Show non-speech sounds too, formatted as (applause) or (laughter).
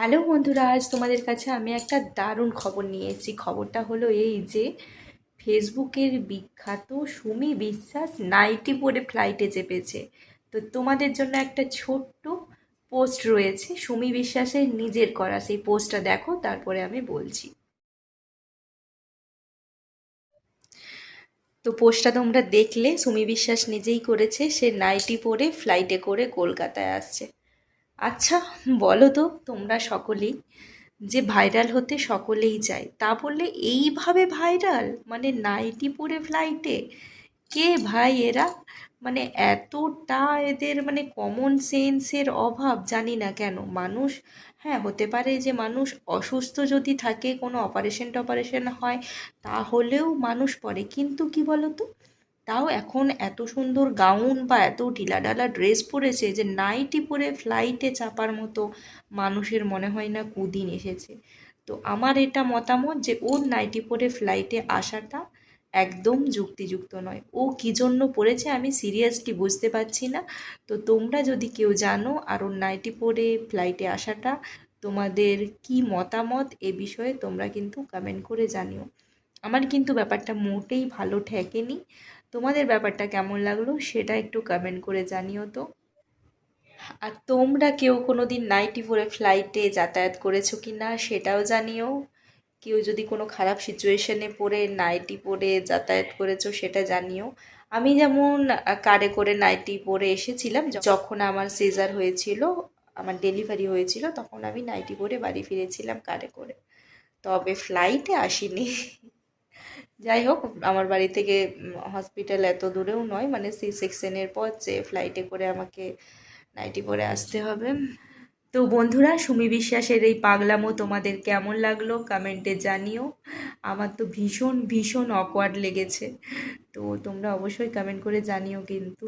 Hello বন্ধুরা, আজ তোমাদের কাছে আমি একটা দারুণ খবর নিয়ে এসেছি। খবরটা হলো এই যে, ফেসবুকের বিখ্যাত সুমি বিশ্বাস নাইটি পরে ফ্লাইটে চেপেছে। তো তোমাদের জন্য একটা ছোট্ট পোস্ট রয়েছে, সুমি বিশ্বাসের নিজের করা। সেই পোস্টটা দেখো, তারপরে আমি বলছি। তো পোস্টটা তোমরা দেখলে, সুমি বিশ্বাস নিজেই করেছে, সে নাইটি পরে ফ্লাইটে করে কলকাতায় আসছে। আচ্ছা বলো তো, তোমরা সকলেই যে ভাইরাল হতে সকলেই চায় তা বললে এইভাবে ভাইরাল মানে নাইটি পরে ফ্লাইটে কে ভাই এরা? মানে এতটা এদের মানে কমন সেন্সের অভাব, জানি না কেন। মানুষ হ্যাঁ হতে পারে যে মানুষ অসুস্থ যদি থাকে, কোনো অপারেশন টপারেশন হয়, তাহলেও মানুষ পড়ে। কিন্তু কি বলো তো তাও এখন এত সুন্দর গাউন বা এত ঢিলা ঢিলাঢালা ড্রেস পরেছে যে নাইটি পরে ফ্লাইটে চাপার মতো মানুষের মনে হয় না কুদিন এসেছে। তো আমার এটা মতামত যে ওর নাইটি পরে ফ্লাইটে আসাটা একদম যুক্তিযুক্ত নয়। ও কী জন্য পড়েছে আমি সিরিয়াসলি বুঝতে পারছি না। তো তোমরা যদি কেউ জানো আর ওর নাইটি পরে ফ্লাইটে আসাটা তোমাদের কি মতামত এ বিষয়ে তোমরা কিন্তু কমেন্ট করে জানিও। আমার কিন্তু ব্যাপারটা মোটেই ভালো ঠেকেনি। তোমাদের ব্যাপারটা কেমন লাগল সেটা একটু কমেন্ট করে জানিও তো। আর তোমরা কেউ কোনো দিন নাইটি পরে ফ্লাইটে যাতায়াত করেছ কি না সেটাও জানিও। কেউ যদি কোনো খারাপ সিচুয়েশনে পড়ে নাইটি পরে যাতায়াত করেছ সেটা জানিও। আমি যেমন কারে করে নাইটি পরে এসেছিলাম যখন আমার সিজার হয়েছিল, আমার ডেলিভারি হয়েছিল, তখন আমি নাইটি পরে বাড়ি ফিরেছিলাম কারে করে। তবে ফ্লাইটে আসিনি। (laughs) যাই হোক আমার বাড়ি থেকে হসপিটাল এত দূরেও নয় মানে সি সেকশনের পর যে ফ্লাইটে করে আমাকে নাইটি পরে আসতে হবে। তো বন্ধুরা, সুমি বিশ্বাসের এই পাগলামো তোমাদের কেমন লাগল? কমেন্টে জানিও। আমার তো ভীষণ ভীষণ অকওয়ার্ড লেগেছে। তো তোমরা অবশ্যই কমেন্ট করে জানিও কিন্তু।